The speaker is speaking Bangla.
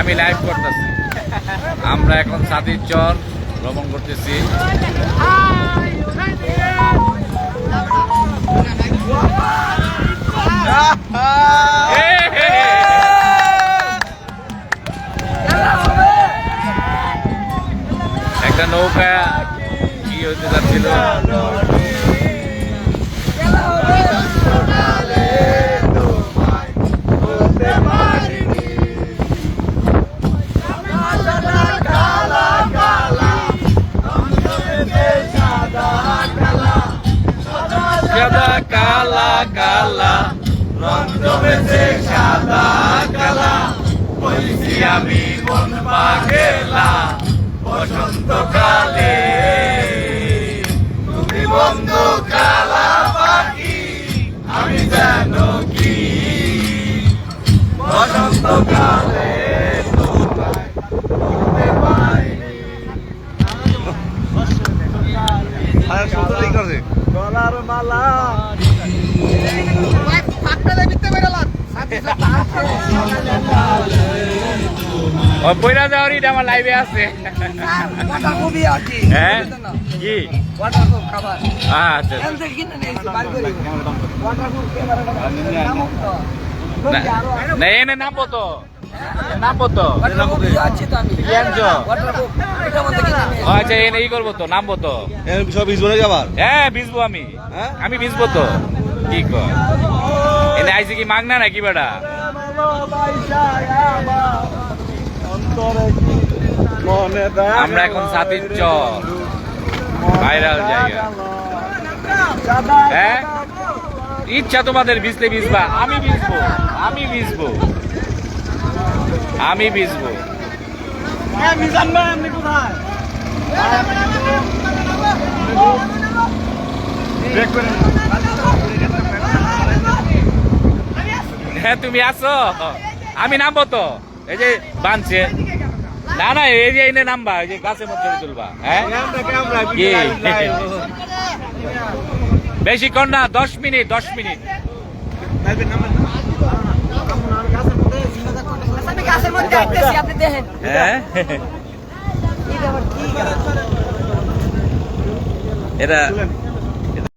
আমি লাইভ করতেছি। আমরা এখন সাদির চর ভ্রমণ করতেছি। একটা নৌকা কি হতে যাচ্ছিল? সাদা কালা কালা রং জমেছে সাদা কালা। বলছি আমি মন পাগেলা, বসন্তকালে। তুমি বন্ধু কালা পাখি, আমি জানো কি? বসন্তকালে মালা। এটা আমার লাইভে আছে। আর কি হ্যাঁ? কি? খাবার। আচ্ছা নামক তো। না- না এনে নামবো তো। নামবো। কি আনছো? আচ্ছা এনে ই করব তো নামবো তো। সব বিশ বলে যাবার হ্যাঁ ভিজবো আমি। হ্যাঁ? আমি ভিজবো তো। কি কর? এনে আইসি কি মাগনা নাকি বেটা? আমরা এখন সাতির চর। ভাইরাল জায়গা। হ্যাঁ? ইচ্ছা তোমাদের ভিজলে ভিজবা। আমি ভিজবো আমি ভিজবো। আমি ভিজবো। হ্যাঁ তুমি আসো। আমি নামবো তো। এই যে বানছে। না না এই যে এনে নামবা এই যে গাছের মধ্যে তুলবা হ্যাঁ? বেশিক্ষণ না দশ মিনিট দশ মিনিট। আমি